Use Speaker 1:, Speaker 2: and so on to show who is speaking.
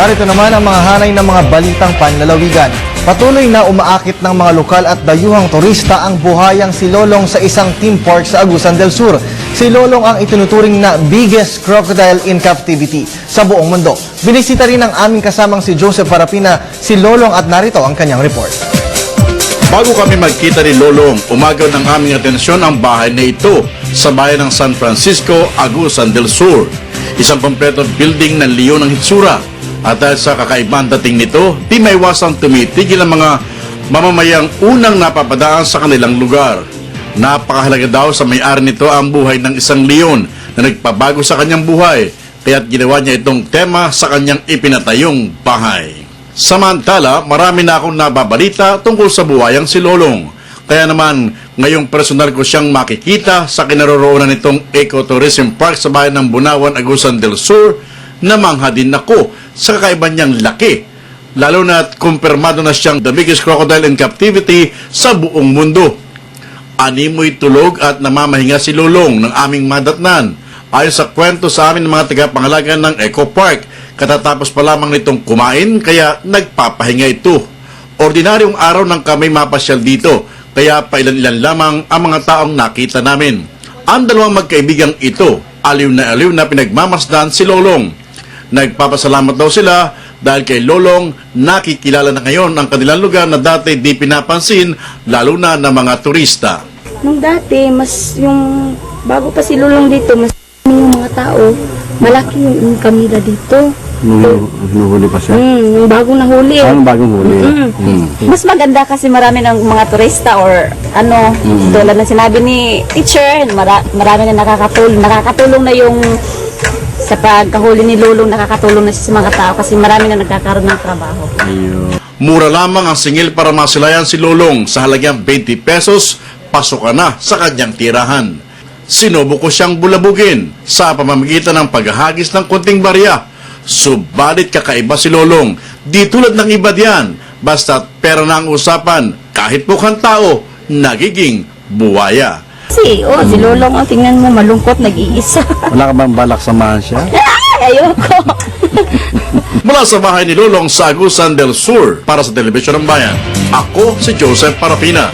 Speaker 1: Narito naman ang mga hanay ng mga balitang panlalawigan. Patuloy na umaakit ng mga lokal at dayuhang turista ang buhayang si Lolong sa isang theme park sa Agusan del Sur. Si Lolong ang itinuturing na biggest crocodile in captivity sa buong mundo. Binisita rin ng aming kasamang si Joseph Parapina si Lolong at narito ang kanyang report.
Speaker 2: Bago kami magkita ni Lolong, umagaw ng aming atensyon ang bahay na ito sa bayan ng San Francisco, Agusan del Sur. Isang kompleto building ng leon ng hitsura. At dahil sa kakaibang dating nito, di may wasang tumitigil ang mga mamamayang unang napapadaan sa kanilang lugar. Napakahalaga daw sa may-ari nito ang buhay ng isang leon na nagpabago sa kanyang buhay, kaya't ginawa niya itong tema sa kanyang ipinatayong bahay. Samantala, marami na akong nababalita tungkol sa buhayang si Lolong. Kaya naman, ngayong personal ko siyang makikita sa kinaroroonan nitong Ecotourism Park sa bayan ng Bunawan, Agusan del Sur, namangha din ako sa kakaiba niyang laki. Lalo na kumpirmado na siyang the biggest crocodile in captivity sa buong mundo. Animoy tulog at namamahinga si Lulong ng aming madatnan. Ayon sa kwento sa amin ng mga tagapangalaga ng Eco Park, katatapos pa lamang nitong kumain kaya nagpapahinga ito. Ordinaryong araw nang kami mapasyal dito, kaya pailan-ilan lamang ang mga taong nakita namin. Ang dalawang magkaibigang ito, aliw na aliw na pinagmamasdan si Lolong. Nagpapasalamat daw sila dahil kay Lolong nakikilala na ngayon ang kanilang lugar na dati di pinapansin lalo na ng mga turista.
Speaker 3: Nung dati, mas yung bago pa si Lulong dito, mas yung mga tao, malaki yung income nila dito.
Speaker 4: Nung hinuhuli pa siya.
Speaker 3: Mm, yung bagong nahuli.
Speaker 4: Ang bagong huli.
Speaker 3: Mm.
Speaker 4: Mm.
Speaker 5: Mas maganda kasi marami ng mga turista or ano, tulad na sinabi ni teacher, mara, marami na nakakatulong, nakakatulong na yung sa pagkahuli ni Lulong, nakakatulong na siya sa mga tao kasi marami na nagkakaroon ng trabaho.
Speaker 4: Ayun.
Speaker 2: Mura lamang ang singil para masilayan si Lolong sa halagang 20 pesos, pasok na sa kanyang tirahan. Sinubo ko siyang bulabugin sa pamamagitan ng paghahagis ng konting barya. Subalit kakaiba si Lolong. Di tulad ng iba diyan, basta pera na ang usapan, kahit mukhang tao, nagiging buwaya.
Speaker 3: Kasi, oh, si Lulong, oh, tingnan mo, malungkot, nag-iisa.
Speaker 4: Wala ka bang balak samahan siya?
Speaker 3: Ay, ayoko.
Speaker 2: Mula sa bahay ni Lolong sa Agusan del Sur para sa Telebisyon ng Bayan, ako si Joseph Parapina.